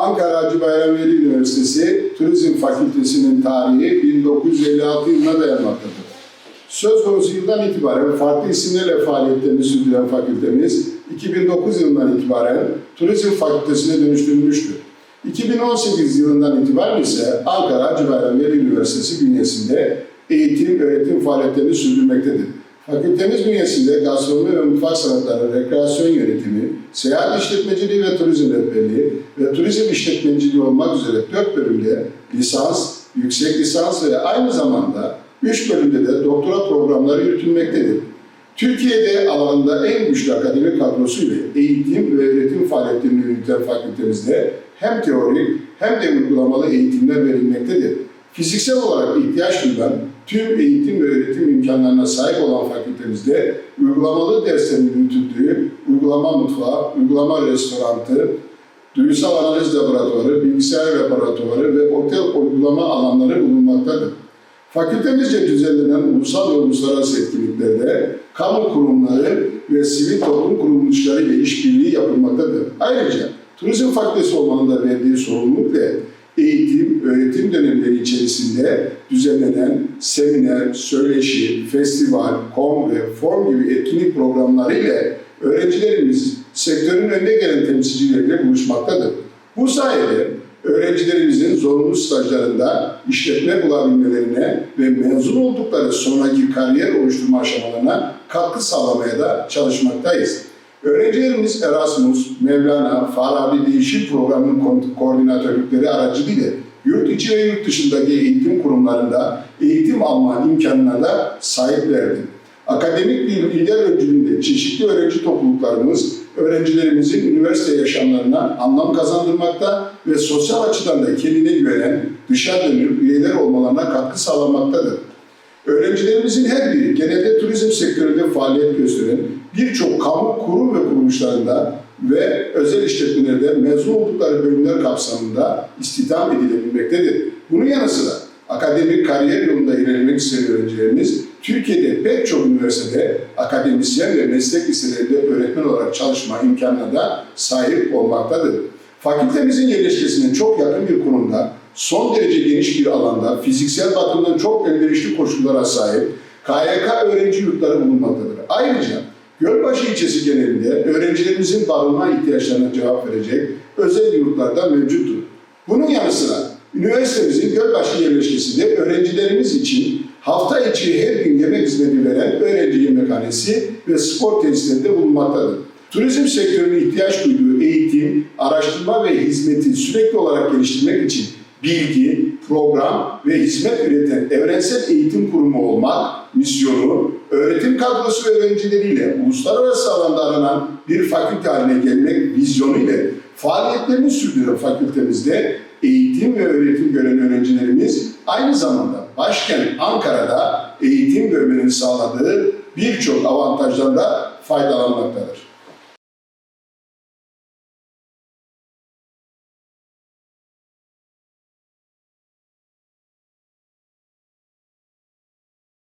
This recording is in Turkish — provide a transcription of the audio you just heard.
Ankara Hacı Bayram Veli Üniversitesi Turizm Fakültesinin tarihi 1956 yılına dayanmaktadır. Söz konusu yıldan itibaren farklı isimlerle faaliyetlerini sürdüren fakültemiz 2009 yılından itibaren Turizm Fakültesine dönüştürülmüştür. 2018 yılından itibaren ise Ankara Hacı Bayram Veli Üniversitesi bünyesinde eğitim, öğretim faaliyetlerini sürdürmektedir. Fakültemiz bünyesinde gastronomi ve mutfak sanatları, rekreasyon yönetimi, seyahat işletmeciliği ve turizm rehberliği ve turizm işletmeciliği olmak üzere dört bölümde lisans, yüksek lisans ve aynı zamanda üç bölümde de doktora programları yürütülmektedir. Türkiye'de alanında en güçlü akademik kadrosuyla eğitim ve öğretim faaliyetlerini yürüten fakültemizde hem teorik hem de uygulamalı eğitimler verilmektedir. Fiziksel olarak ihtiyaç duyulan tüm eğitim ve öğretim imkanlarına sahip olan fakültemizde uygulamalı derslerin yürütüldüğü uygulama mutfağı, uygulama restorantı, duyusal analiz laboratuvarı, bilgisayar laboratuvarı ve otel uygulama alanları bulunmaktadır. Fakültemizce düzenlenen ulusal ve uluslararası etkinliklerde kamu kurumları ve sivil toplum kuruluşları ile işbirliği yapılmaktadır. Ayrıca turizm fakültesi olmanın da verdiği sorumlulukla eğitim, dönemleri içerisinde düzenlenen seminer, söyleşi, festival, kongre, form gibi etkinlik programları ile öğrencilerimiz sektörün önde gelen temsilcileriyle buluşmaktadır. Bu sayede öğrencilerimizin zorunlu stajlarında işletme bulabilmelerine ve mezun oldukları sonraki kariyer oluşturma aşamalarına katkı sağlamaya da çalışmaktayız. Öğrencilerimiz Erasmus, Mevlana, Farabi Değişim Programı'nın ko- koordinatörlükleri aracılığıyla yurt içi ve yurt dışındaki eğitim kurumlarında eğitim alma imkanına da sahiplerdi. Akademik bir lider öncülüğünde çeşitli öğrenci topluluklarımız öğrencilerimizin üniversite yaşamlarına anlam kazandırmakta ve sosyal açıdan da kendine güvenen, dışa dönük üyeler olmalarına katkı sağlamaktadır. Öğrencilerimizin her biri genelde turizm sektöründe faaliyet gösteren birçok kamu kurum ve kuruluşlarında ve özel işletmelerde mezun oldukları bölümler kapsamında istihdam edilebilmektedir. Bunun yanı sıra akademik kariyer yolunda ilerlemek isteyen öğrencilerimiz Türkiye'de pek çok üniversitede akademisyen ve meslek liselerinde öğretmen olarak çalışma imkanına da sahip olmaktadır. Fakültemizin yerleşkesinin çok yakın bir konumda, son derece geniş bir alanda, fiziksel bakımdan çok elverişli koşullara sahip KYK öğrenci yurtları bulunmaktadır. Ayrıca Gölbaşı ilçesi genelinde öğrencilerimizin barınma ihtiyaçlarına cevap verecek özel yurtlar da mevcuttur. Bunun yanı sıra üniversitemizin Gölbaşı yerleşkesinde öğrencilerimiz için hafta içi her gün yemek hizmeti veren öğrenci yemekhanesi ve spor tesisleri de bulunmaktadır. Turizm sektörünün ihtiyaç duyduğu eğitim, araştırma ve hizmeti sürekli olarak geliştirmek için bilgi, program ve hizmet üreten evrensel eğitim kurumu olmak misyonu, öğretim kadrosu ve öğrencileriyle uluslararası alanda aranan bir fakülte haline gelmek vizyonu ile faaliyetlerini sürdüren fakültemizde eğitim ve öğretim gören öğrencilerimiz aynı zamanda başkent Ankara'da eğitim görmelerini sağladığı birçok avantajdan da faydalanmaktadır.